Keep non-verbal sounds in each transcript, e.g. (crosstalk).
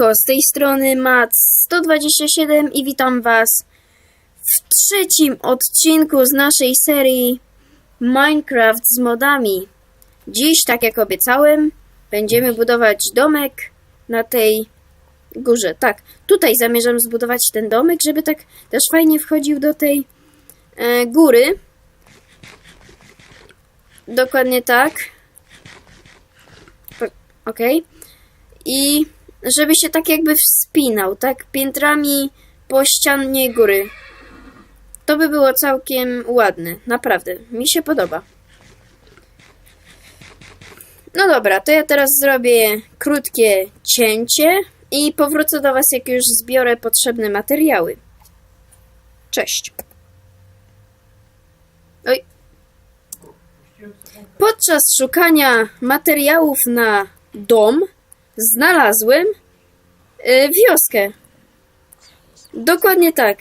Z tej strony Mat127 i witam was w trzecim odcinku z naszej serii Minecraft z modami. Dziś, tak jak obiecałem, będziemy budować domek na tej górze. Tak, tutaj zamierzam zbudować ten domek, żeby tak też fajnie wchodził do tej e, góry. Dokładnie tak. Okej i żeby się tak jakby wspinał, tak piętrami po ścianie góry. To by było całkiem ładne, naprawdę. Mi się podoba. No dobra, to ja teraz zrobię krótkie cięcie i powrócę do Was, jak już zbiorę potrzebne materiały. Cześć. Oj. Podczas szukania materiałów na dom znalazłem y, wioskę. Dokładnie tak.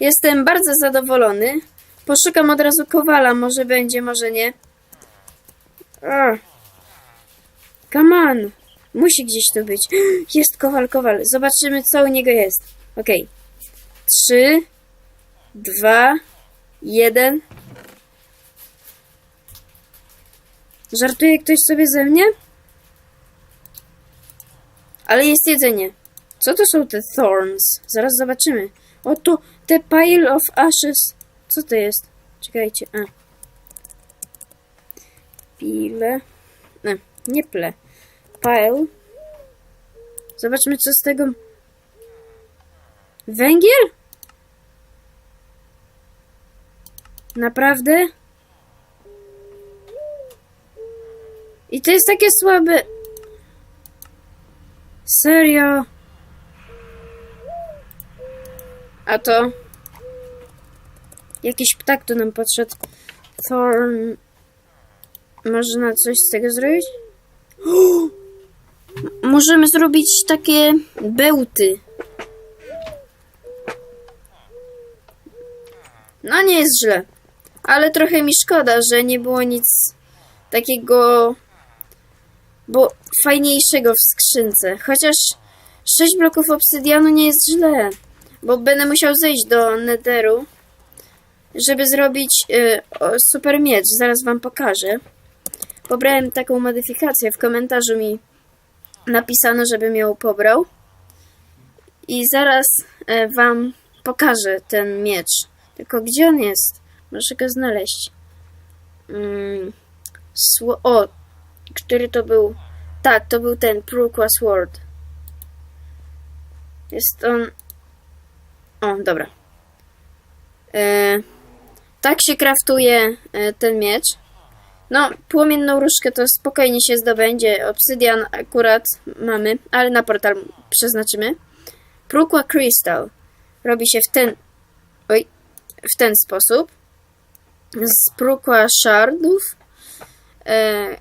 Jestem bardzo zadowolony. Poszukam od razu kowala, może będzie, może nie. Come on. Musi gdzieś tu być. (gasps) Jest kowal, kowal. Zobaczymy, co u niego jest. Okej. Trzy, dwa, jeden. Żartuje ktoś sobie ze mnie? Ale jest jedzenie. Co to są te thorns? Zaraz zobaczymy. Oto te pile of ashes. Co to jest? Czekajcie. A. Pile. Nie, nie ple. Pile. Zobaczmy, co z tego. Węgiel? Naprawdę? I to jest takie słabe. Serio? A to? Jakiś ptak tu nam podszedł. Thorn. Można coś z tego zrobić? (gasps) Możemy zrobić takie bełty. No nie jest źle. Ale trochę mi szkoda, że nie było nic takiego bo fajniejszego w skrzynce. Chociaż 6 bloków obsydianu nie jest źle, bo będę musiał zejść do netheru, żeby zrobić y, o, super miecz. Zaraz wam pokażę. Pobrałem taką modyfikację. W komentarzu mi napisano, żebym ją pobrał. I zaraz e, wam pokażę ten miecz. Tylko gdzie on jest? Muszę go znaleźć. Mm, o, który to był? Tak, to był ten Prukwa Sword. Jest on. O, dobra. E, tak się kraftuje e, ten miecz. No, płomienną różkę to spokojnie się zdobędzie. Obsydian akurat mamy, ale na portal przeznaczymy. Prukwa Crystal robi się w ten. Oj, w ten sposób. Z Prukwa Shardów. E,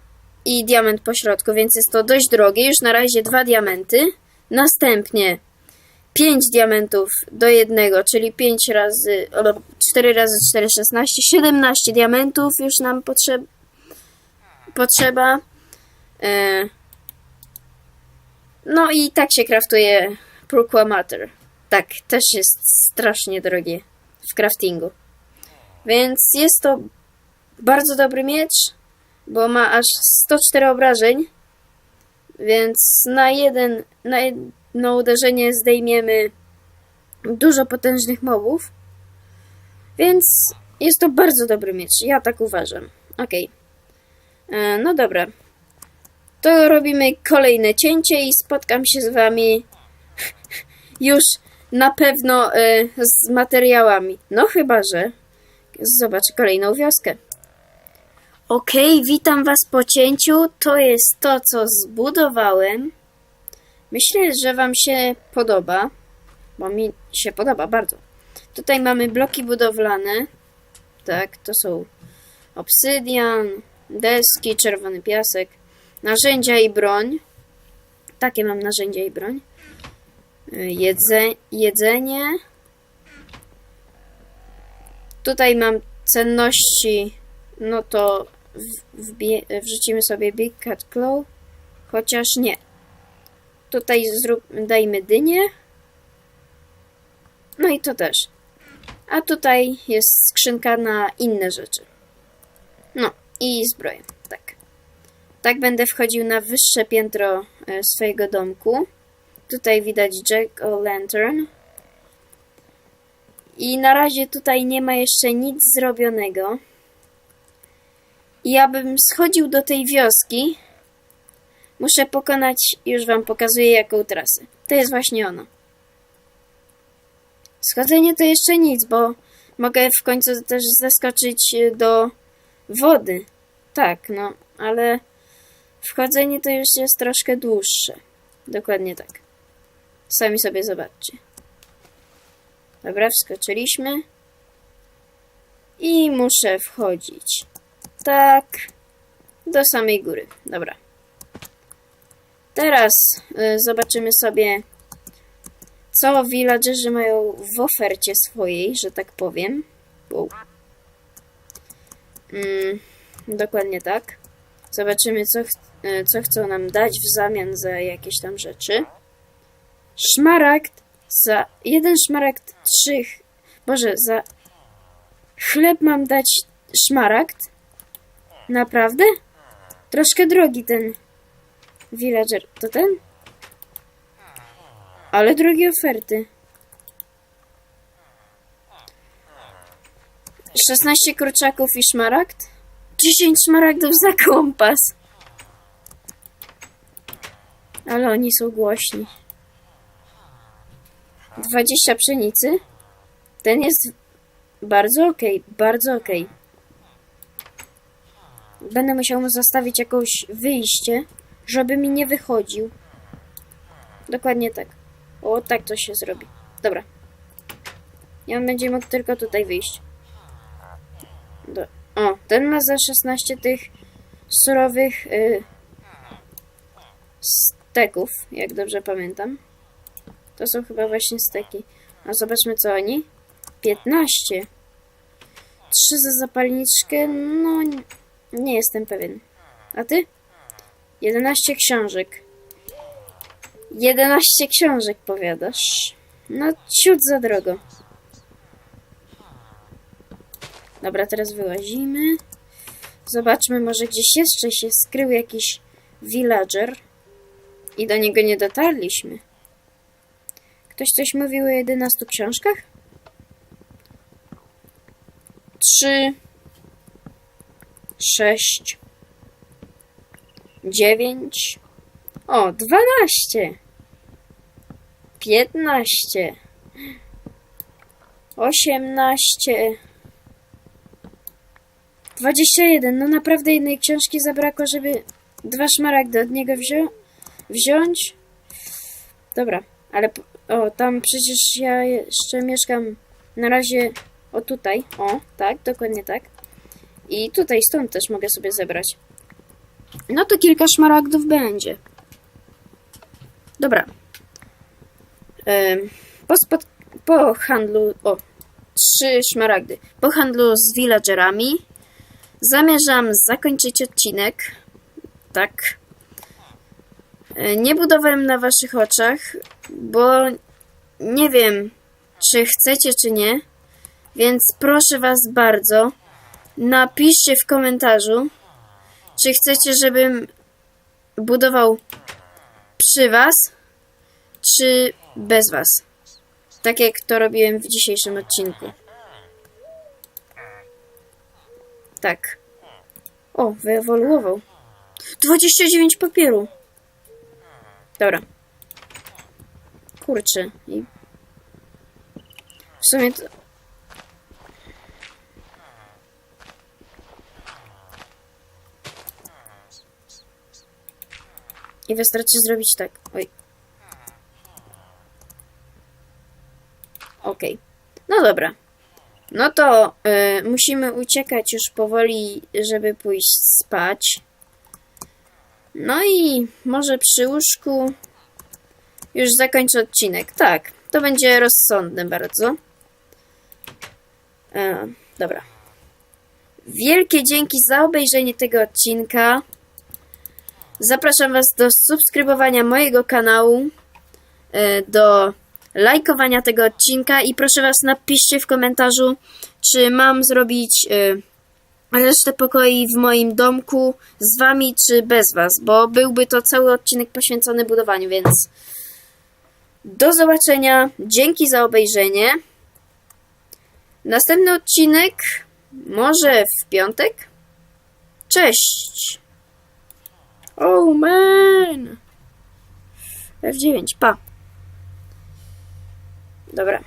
i diament po środku, więc jest to dość drogie. Już na razie dwa diamenty. Następnie 5 diamentów do jednego, czyli 5 razy, o, 4 razy 4, 16, 17 diamentów już nam potrzeb, potrzeba. E, no i tak się kraftuje Prukwa Matter. Tak, też jest strasznie drogie w craftingu. Więc jest to bardzo dobry miecz bo ma aż 104 obrażeń, więc na jeden, na jedno uderzenie zdejmiemy dużo potężnych mobów, więc jest to bardzo dobry miecz, ja tak uważam. Okej, E, no dobra, to robimy kolejne cięcie i spotkam się z wami (laughs) już na pewno e, z materiałami, no chyba, że. Zobaczę kolejną wioskę. Okej, witam Was po cięciu. To jest to, co zbudowałem. Myślę, że Wam się podoba, bo mi się podoba bardzo. Tutaj mamy bloki budowlane. Tak, to są obsydian, deski, czerwony piasek, narzędzia i broń. Takie mam narzędzia i broń. Y, Jedze, jedzenie. Tutaj mam cenności, no to wrzucimy sobie Big Cat Claw, chociaż nie. Tutaj zrób, dajmy dynię. No i to też. A tutaj jest skrzynka na inne rzeczy. No i zbroję. Tak. Tak będę wchodził na wyższe piętro e, swojego domku. Tutaj widać Jack o Lantern. I na razie tutaj nie ma jeszcze nic zrobionego. I abym schodził do tej wioski, muszę pokonać, już wam pokazuję jaką trasę. To jest właśnie ono. Schodzenie to jeszcze nic, bo mogę w końcu też zaskoczyć y, do wody. Tak, no, ale wchodzenie to już jest troszkę dłuższe. Dokładnie tak. Sami sobie zobaczcie. Dobra, wskoczyliśmy. I muszę wchodzić. Tak. Do samej góry. Dobra. Teraz y, zobaczymy sobie, co villagerzy mają w ofercie swojej, że tak powiem. Wow. Mm, dokładnie tak. Zobaczymy, co, ch- y, co chcą nam dać w zamian za jakieś tam rzeczy. Szmaragd za jeden szmaragd trzy. Boże, za chleb mam dać szmaragd? Naprawdę? Troszkę drogi ten villager. To ten? Ale drogie oferty. 16 kurczaków i szmaragd? 10 szmaragdów za kompas. Ale oni są głośni. 20 pszenicy. Ten jest bardzo okej, bardzo okej. Będę musiał mu zostawić jakieś wyjście, żeby mi nie wychodził. Dokładnie tak. O, tak to się zrobi. Dobra. On będzie mógł tylko tutaj wyjść. Do... O, ten ma za 16 tych surowych y... steków, jak dobrze pamiętam. To są chyba właśnie steki. A zobaczmy co oni. 15. 3 za zapalniczkę. No, nie, jestem pewien. A ty? 11 książek. 11 książek powiadasz. No, ciut za drogo. Dobra, teraz wyłazimy. Zobaczmy, może gdzieś jeszcze się skrył jakiś villager. I do niego nie dotarliśmy. Ktoś coś mówił o 11 książkach? Trzy, sześć, dziewięć, o, dwanaście, piętnaście, osiemnaście, dwadzieścia jeden. No naprawdę jednej książki zabrakło, żeby dwa szmaragdy od niego wzią wziąć. Dobra, ale o, tam przecież ja jeszcze mieszkam na razie o tutaj. O, tak, dokładnie tak. I tutaj stąd też mogę sobie zebrać. No to kilka szmaragdów będzie. Dobra. Po, spot- po handlu. O, trzy szmaragdy. Po handlu z villagerami zamierzam zakończyć odcinek. Tak. Y, Nie budowałem na waszych oczach, bo nie wiem, czy chcecie, czy nie. Więc proszę was bardzo, napiszcie w komentarzu, czy chcecie, żebym budował przy was, czy bez was. Tak jak to robiłem w dzisiejszym odcinku. Tak. O, wyewoluował. 29 papieru. Dobra. Kurczę. I... W sumie to... I wystarczy zrobić tak. Oj. Okej. No dobra. No to y, musimy uciekać już powoli, żeby pójść spać. No i może przy łóżku już zakończę odcinek. Tak, to będzie rozsądne bardzo. E, dobra. Wielkie dzięki za obejrzenie tego odcinka. Zapraszam Was do subskrybowania mojego kanału, e, do lajkowania tego odcinka i proszę Was napiszcie w komentarzu, czy mam zrobić e, resztę pokoi w moim domku z Wami, czy bez Was, bo byłby to cały odcinek poświęcony budowaniu, więc do zobaczenia, dzięki za obejrzenie. Następny odcinek może w piątek? Cześć! Oh man! F9, pa. Dobra.